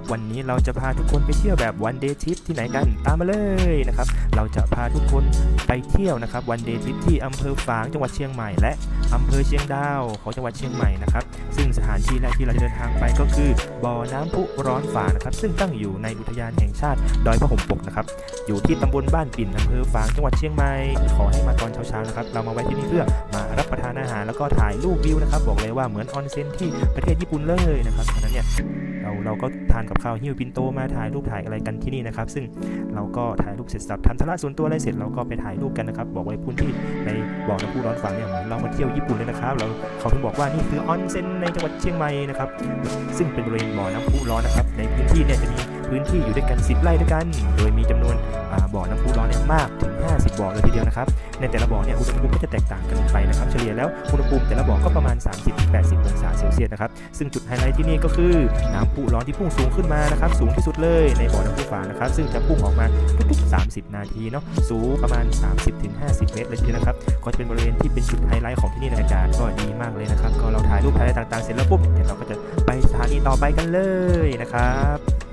วับวันนี้เราจะพาทุกคนไปเที่ยวแบบวันเดย์ทริปที่ไหนกันตามมาเลยนะครับ เราจะพาทุกคนไปเที่ยวนะครับวันเดย์ทริปที่อำเภอฝางจังหวัดเชียงใหม่และ อำเภอเชียงดาวของจังหวัดเชียงใหม่นะครับ ซึ่งสถานที่แรกที่เราจะเดินทางไปก็คือบ่อน้ำพุร้อนฝางนะครับ ซึ่งตั้งอยู่ในอุทยานแห่งชาติดอยพระห่มปกนะครับ อยู่ที่ตำบลบ้านปิ่นอำเภอฝางจังหวัดเชียงใหม่ ขอให้มาตอนเช้าๆนะครับ เรามาไว้ที่นี่เพื่อมารับประทานอาหารแล้วก็ถ่ายรูปวิวนะครับ บอกเลยว่าเหมือนออนเซ็นที่ประเทศญี่ปุ่นเลยนะครับฉะนั้นเนี่ยเราเราก็ทานกับข้าวหิ้วปินโตมาถ่ายรูปถ่ายอะไรกันที่นี่นะครับ ซึ่งเราก็ถ่ายรูปเสร็จสับทำธุระส่วนตัวอะไรเสร็จเราก็ไปถ่ายรูปกันนะครับ บอกไว้พื้นที่ในบ่อน้ำพุร้อนฝางเนี่ยเหมือนเรามาเที่ยวญี่ปุ่นเลยนะครับเราเขาถึงบอกว่านี่คือออนเซ็นในจังหวัดเชียงใหม่นะครับซึ่งเป็นบริเวณบ่อน้ำพุร้อนนะครับในพื้นที่เนี่ยจะมี พื้นที่อยู่ด้วยกัน 10 ไร่ด้วยกัน โดยมีจำนวนบ่อน้ำพุร้อนเนี่ยมากถึง 50 บ่อเลยทีเดียวนะครับ ในแต่ละบ่อเนี่ยอุณหภูมิก็จะแตกต่างกันไปนะครับ เฉลี่ยแล้วอุณหภูมิแต่ละบ่อก็ประมาณ 30-80 องศาเซลเซียสนะครับ ซึ่งจุดไฮไลท์ที่นี่ก็คือน้ำพุร้อนที่พุ่งสูงขึ้นมานะครับ สูงที่สุดเลยในบ่อน้ำพุฝางนะครับ ซึ่งจะพุ่งออกมาทุกๆ 30 นาทีเนาะ สูงประมาณ 30-50 เมตรเลยทีเดียวนะครับ ก็จะเป็นบริเวณที่เป็นจุดไฮไลท์ของที่นี่ในอากาศก็ดีมากเลยนะครับ ก็เราถ่ายรูปถ่ายอะไรต่างๆ เสร็จแล้วปุ๊บเดี๋ยวเราก็จะไปสถานีต่อไปกันเลยนะครับ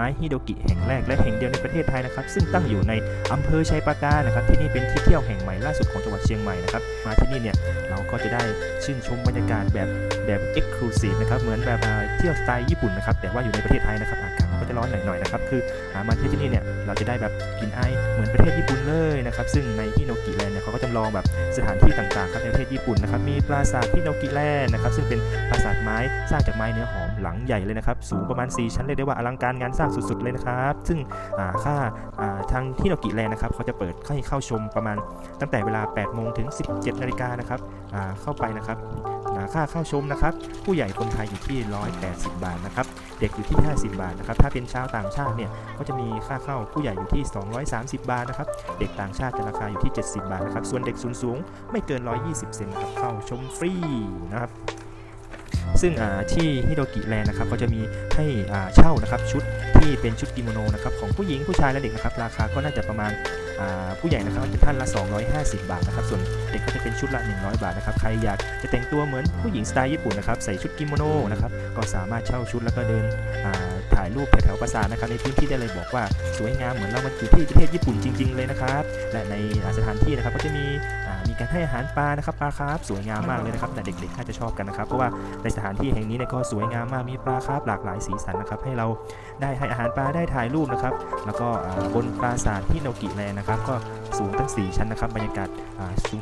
ม้ฮิโดกิแห่งแรกและแห่งเดียวในประเทศไทยนะครับ ซึ่งตั้งอยู่ในอำเภอชัยปราการนะครับ ที่นี่เป็นที่เที่ยวแห่งใหม่ล่าสุดของจังหวัดเชียงใหม่นะครับ มาที่นี่เนี่ยเราก็จะได้ชื่นชมบรรยากาศแบบแบบเอ็กซ์คลูซีฟนะครับ เหมือนแบบอ่าเที่ยวสไตล์ญี่ปุ่นนะครับ แต่ว่าอยู่ในประเทศไทยนะครับ อากาศก็จะร้อนหน่อยๆนะครับ คือามาเที่ยวที่นี่เนี่ยเราจะได้แบบกินไอเหมือนประเทศญี่ปุ่นเลยนะครับ ซึ่งในฮิโนกิแลนด์เนี่ยเขาก็จำลองแบบสถานที่ต่างๆครับในประเทศญี่ปุ่นนะครับ มีปราสาทฮิโนกิแลนด์นะครับ ซึ่งเป็นปราสาทไม้สร้างจากไม้เนื้อหอม หลังใหญ่เลยนะครับ สูงประมาณ 4 ชั้นเลยกได้ว่าอลังการงานสร้างสุดๆเลยนะครับ ซึ่งอ่าค่าาทางฮิโนกิแลนด์นะครับเขาจะเปิดให้เข้าชมประมาณตั้งแต่เวลา 8 โมงถึง 17 นาฬิกานะครับเข้าไปนะครับค่าเข้าชมนะครับ ผู้ใหญ่คนไทยอยู่ที่ 180 บาทนะครับ เด็กอยู่ที่ 50 บาทนะครับ ถ้าเป็นชาวต่างชาติเนี่ยก็จะมีค่าเข้าผู้ใหญ่อยู่ที่ 230 บาทนะครับ เด็กต่างชาติจะราคาอยู่ที่ 70 บาทนะครับ ส่วนเด็กสูงสูงๆไม่เกิน 120 เซนครับ เข้าชมฟรีนะครับ ซึ่งที่ฮิโดกิแลนด์นะครับก็จะมีให้เช่านะครับชุดที่เป็นชุดกิโมโนนะครับของผู้หญิงผู้ชายและเด็กนะครับราคาก็น่าจะประมาณผู้ใหญ่นะครับจะท่านละ 250 บาทนะครับส่วนเด็กก็จะเป็นชุดละ 100 บาทนะครับใครอยากจะแต่งตัวเหมือนผู้หญิงสไตล์ญี่ปุ่นนะครับใส่ชุดกิโมโนนะครับก็สามารถเช่าชุดแล้วก็เดินถ่ายรูปแถวๆปราสาทนะครับในพื้นที่ได้เลยบอกว่าสวยงามเหมือนเรามาอยู่ที่ประเทศญี่ปุ่นจริง ๆ เลยนะครับและในสถานที่นะครับก็จะมี การให้อาหารปลานะครับปลาคาร์ฟสวยงามมากเลยนะครับแต่เด็กๆน่าจะชอบกันนะครับเพราะว่าในสถานที่แห่งนี้เนี่ยก็สวยงามมากมีปลาคาร์ฟหลากหลายสีสันนะครับให้เราได้ให้อาหารปลาได้ถ่ายรูปนะครับแล้วก็บนปราสาทที่โนกิแลนนะครับก็สูงตั้ง 4 ชั้นนะครับบรรยากาศ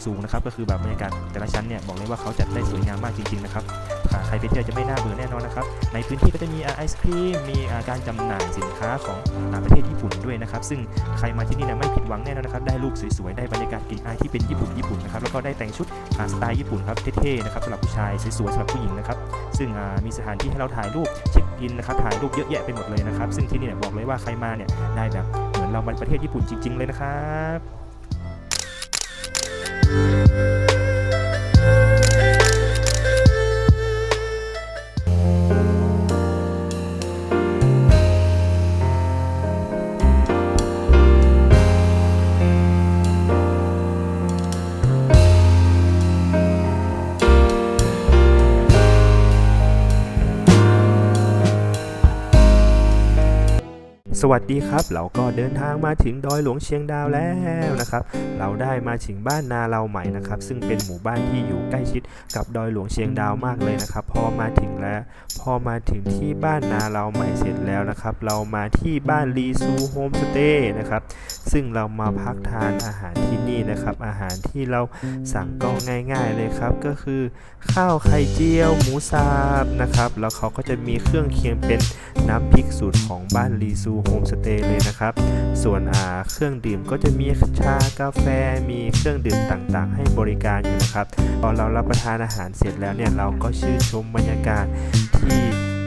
สูงๆนะครับก็คือแบบบรรยากาศแต่ละชั้นเนี่ยบอกเลยว่าเขาจัดได้สวยงามมากจริงๆนะครับ ใครไปเที่ยวจะไม่น่าเบื่อแน่นอนนะครับ ในพื้นที่ก็จะมีไอศครีม มีการจำหน่ายสินค้าของอ่าประเทศญี่ปุ่นด้วยนะครับ ซึ่งใครมาที่นี่นี่ยไม่ผิดหวังแน่นอนนะครับ ได้รูปสวยๆ ได้บรรยากาศกลิ่นอายที่เป็นญี่ปุ่นญี่ปุ่นนะครับ แล้วก็ได้แต่งชุดสไตล์ญี่ปุ่นครับเท่ๆนะครับสำหรับผู้ชายสวยๆสำหรับผู้หญิงนะครับ ซึ่งมีสถานที่ให้เราถ่ายรูปเช็คอินนะครับ ถ่ายรูปเยอะแยะไปหมดเลยนะครับ ซึ่งที่นี่บอกเลยว่าใครมาเนี่ยได้แบบเหมือนเรามาประเทศญี่ปุ่นจริง ๆ เลยนะครับ สวัสดีครับ เราก็เดินทางมาถึงดอยหลวงเชียงดาวแล้วนะครับ เราได้มาถึงบ้านนาเราใหม่นะครับ ซึ่งเป็นหมู่บ้านที่อยู่ใกล้ชิดกับดอยหลวงเชียงดาวมากเลยนะครับ พอมาถึงแล้ว พอมาถึงที่บ้านนาเราใหม่เสร็จแล้วนะครับ เรามาที่บ้านรีซูโฮมสเตย์นะครับ ซึ่งเรามาพักทานอาหารที่นี่นะครับ อาหารที่เราสั่งก็ง่ายๆเลยครับ ก็คือ ข้าวไข่เจียว หมูสับนะครับ แล้วเขาก็จะมีเครื่องเคียงเป็นน้ำพริกสูตรของบ้านรีซูโฮมสเตย์เลยนะครับ ส่วนอาเครื่องดื่มก็จะมีชากาแฟมีเครื่องดื่มต่างๆ ให้บริการอยู่นะครับพอเรารับประทานอาหารเสร็จแล้วเนี่ยเราก็ชื่นชมบรรยากาศที่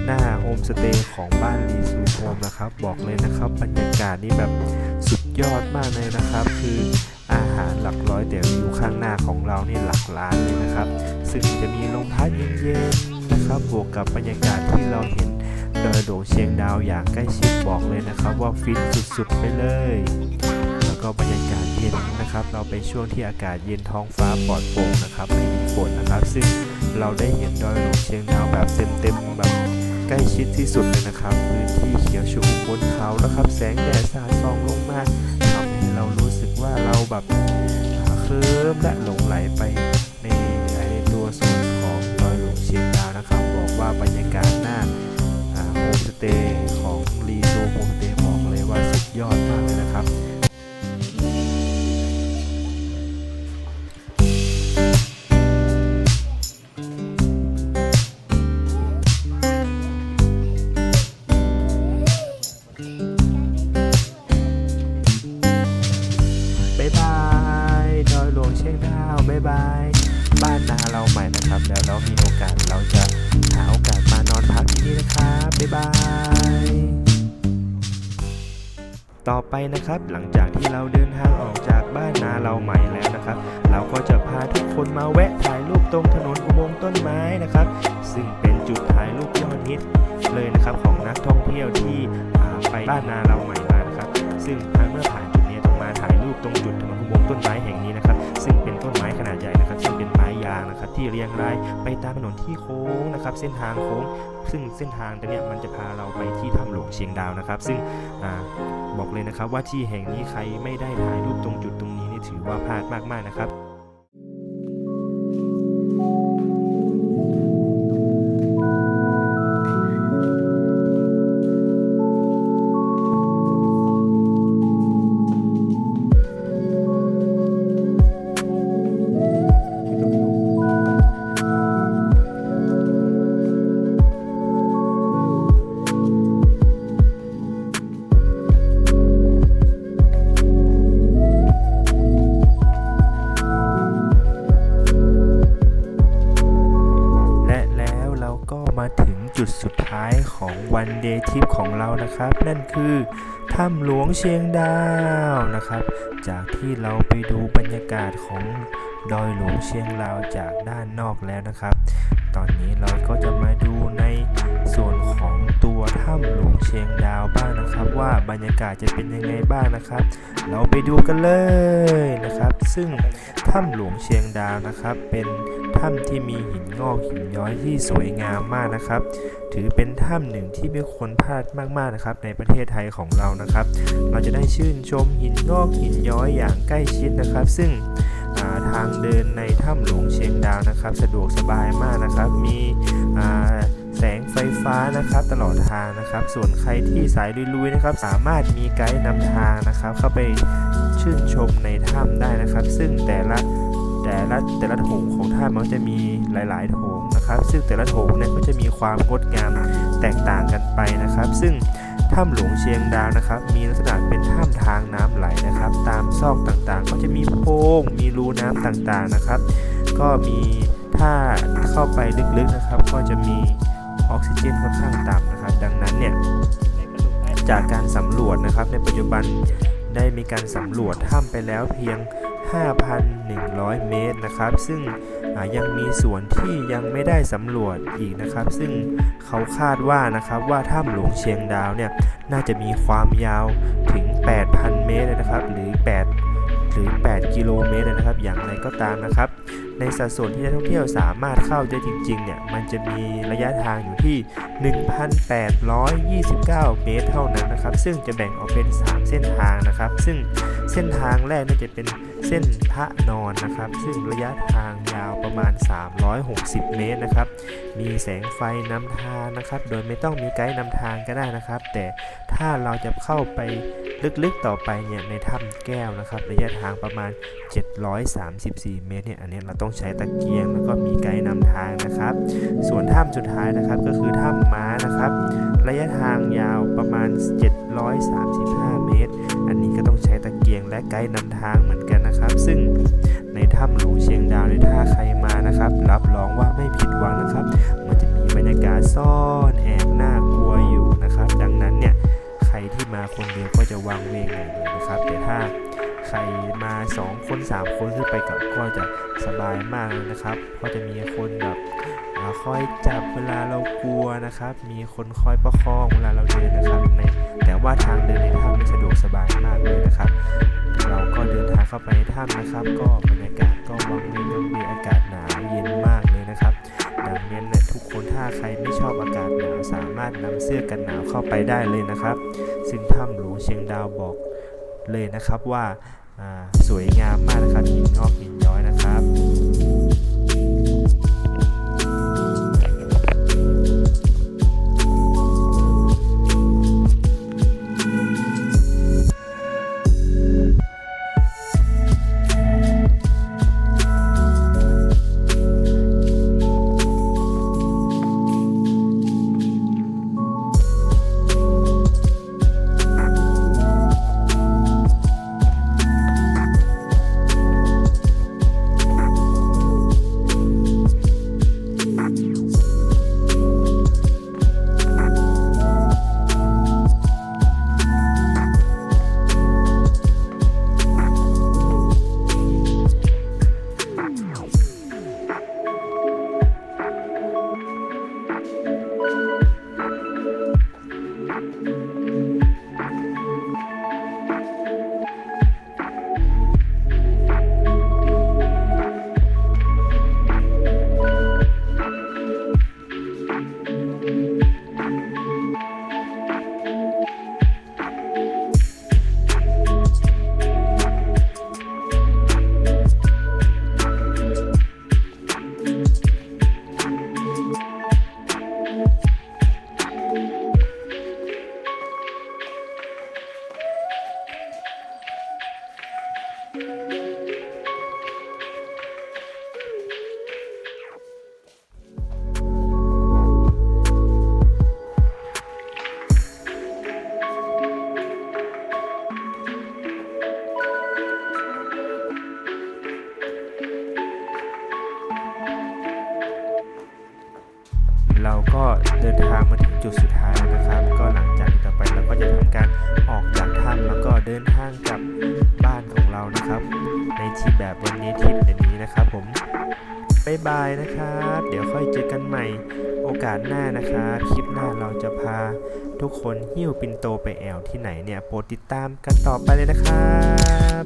หน้าโฮมสเตย์ของบ้านรีซู มนะครับ บอกเลยนะครับ บรรยากาศนี่แบบสุดยอดมากเลยนะครับ คืออาหารหลักร้อยแต่วิวข้างหน้าของเรานี่หลักล้านเลยนะครับ ซึ่งจะมีลมพัดเย็นๆนะครับ บวกกับบรรยากาศที่เราเห็นดอยโดงเชียงดาวอย่างใกล้ชิดบอกเลยนะครับว่าฟินสุดๆไปเลย แล้วก็บรรยากาศเย็นนะครับ เราไปช่วงที่อากาศเย็นท้องฟ้าปลอดโปร่งนะครับไม่มีฝนนะครับ ซึ่งเราได้เห็นดอยหลวงเชียงดาวแบบเต็มๆแบบใกล้ชิดที่สุดเลยนะครับพื้นที่ ขียวชอุ่มบนเขาแล้วครับ แสงแดดสาดส่องลงมาทำให้เรารู้สึกว่าเราแบบเคลิ้มและหลงไหลไปในในตัวส่วนของดอยหลวงเชียงดาวนะครับ บอกว่าบรรยากาศหน้าโฮมสเตย์ นะครับ หลังจากที่เราเดินทางออกจากบ้านนาเราใหม่แล้วนะครับ เราก็จะพาทุกคนมาแวะถ่ายรูปตรงถนนอุโมงค์ต้นไม้นะครับ ซึ่งเป็นจุดถ่ายรูปยอดฮิตเลยนะครับของนักท่องเที่ยวที่ไปบ้านนาเราใหม่มานะครับ ซึ่งเมื่อผ่านจุดนี้ต้องมาถ่ายรูปตรงจุดถนนอุโมงค์ต้นไม้แห่งนี้นะครับ ซึ่งเป็นต้นไม้ขนาดใหญ่นะครับซึ่งเป็นางนะครับที่เรียงรายไปตามถนนที่โค้งนะครับเส้นทางโค้ง ซึ่งเส้นทางตรงเนี้ยมันจะพาเราไปที่ถ้ำหลวงเชียงดาวนะครับ ซึ่งอบอกเลยนะครับว่าที่แห่งนี้ใครไม่ได้ถ่ายรูปตรงจุดตรงนี้นี่ถือว่าพลาดมากๆนะครับ จุดสุดท้ายของวันเดย์ทริปของเรานะครับ นั่นคือถ้ำหลวงเชียงดาวนะครับ จากที่เราไปดูบรรยากาศของดอยหลวงเชียงดาวจากด้านนอกแล้วนะครับ ตอนนี้เราก็จะมาดูในส่วนของตัวถ้ำหลวงเชียงดาวบ้างนะครับ ว่าบรรยากาศจะเป็นยังไงบ้างนะครับ เราไปดูกันเลยนะครับ ซึ่งถ้ำหลวงเชียงดาวนะครับ เป็นถ้ำที่มีหินงอกหินย้อยที่สวยงามมากนะครับ ถือเป็นถ้ำหนึ่งที่ไม่ควรพลาดมากๆนะครับ ในประเทศไทยของเรานะครับ เราจะได้ชื่นชมหินงอกหินย้อยอย่างใกล้ชิดนะครับ ซึ่ง ทางเดินในถ้ำหลวงเชียงดาวนะครับ สะดวกสบายมากนะครับ มีแสงไฟฟ้านะครับตลอดทางนะครับ ส่วนใครที่สายลุยๆนะครับ สามารถมีไกด์นำทางนะครับ เข้าไปชื่นชมในถ้ำได้นะครับ ซึ่งแต่ละแต่ละแต่ละโถงของถ้ำมันจะมีหลายๆโถงนะครับ ซึ่งแต่ละโถงเนี่ยก็จะมีความงดงามแตกต่างกันไปนะครับ ซึ่ง ถ้ำหลวงเชียงดาวนะครับ มีลักษณะเป็นถ้ำทางน้ำไหลนะครับ ตามซอกต่างๆ ก็จะมีโพรงมีรูน้ำต่างๆนะครับ ก็มีถ้าเข้าไปลึกๆนะครับ ก็จะมีออกซิเจนค่อนข้างต่ำนะครับ ดังนั้นเนี่ยจากการสำรวจนะครับ ในปัจจุบันได้มีการสำรวจถ้ำไปแล้วเพียง 5,100 เมตรนะครับ ซึ่งยังมีส่วนที่ยังไม่ได้สำรวจอีกนะครับ ซึ่งเขาคาดว่านะครับว่าถ้ำหลวงเชียงดาวเนี่ยน่าจะมีความยาวถึง 8,000 เมตรนะครับ หรือ 8หรือ 8 กิโลเมตรเลยนะครับ อย่างไรก็ตามนะครับ ในสัดส่วนที่นักท่องเที่ยวสามารถเข้าได้จริงๆ เนี่ย มันจะมีระยะทางอยู่ที่ 1,829 เมตรเท่านั้นนะครับ ซึ่งจะแบ่งออกเป็น 3 เส้นทางนะครับ ซึ่ง เส้นทางแรกเนี่ยจะเป็นเส้นพระนอนนะครับ ซึ่งระยะทางยาวประมาณ 360 เมตรนะครับ มีแสงไฟนำทางนะครับ โดยไม่ต้องมีไกด์นำทางก็ได้นะครับ แต่ถ้าเราจะเข้าไปลึกๆต่อไปเนี่ยในถ้ำแก้วนะครับ ระยะทางประมาณ 734 เมตรเนี่ยอันนี้เราต้องใช้ตะเกียงแล้วก็มีไกด์นำทางนะครับ ส่วนถ้ำสุดท้ายนะครับก็คือถ้ำม้านะครับ ระยะทางยาวประมาณ 735 ตะเกียงและไกด์นำทางเหมือนกันนะครับ ซึ่งในถ้ำหลวงเชียงดาวในถ้าใครมานะครับ รับรองว่าไม่ผิดหวังนะครับ มันจะมีบรรยากาศซ่อนแอบน่ากลัวอยู่นะครับ ดังนั้นเนี่ยใครที่มาคนเดียวก็จะวางเวงหน่อยนะครับ แต่ถ้าใครมา 2 คน 3 คนขึ้นไปกับก็จะสบายมากเลยนะครับ ก็จะมีคนแบบคอยจับเวลาเรากลัวนะครับ มีคนคอยประคองเวลาเราเดินนะครับในแต่ว่าทางเดินในถ้ำ เข้าไปในถ้ำนะครับ ก็บรรยากาศก็วังเวงวังเวงอากาศหนาวเย็นมากเลยนะครับ ดังนั้นเนี่ยทุกคนถ้าใครไม่ชอบอากาศหนาวสามารถนำเสื้อกันหนาวเข้าไปได้เลยนะครับ ซึ่งถ้ำหลวงเชียงดาวบอกเลยนะครับว่าอ่าสวยงามมากนะครับหินงอกหินย้อยนะครับ เบายนะครับ เดี๋ยวค่อยเจอกันใหม่โอกาสหน้านะครับ คลิปหน้าเราจะพาทุกคนหิ้วปินโตไปแอวที่ไหนเนี่ย โปรดติดตามกันต่อไปเลยนะครับ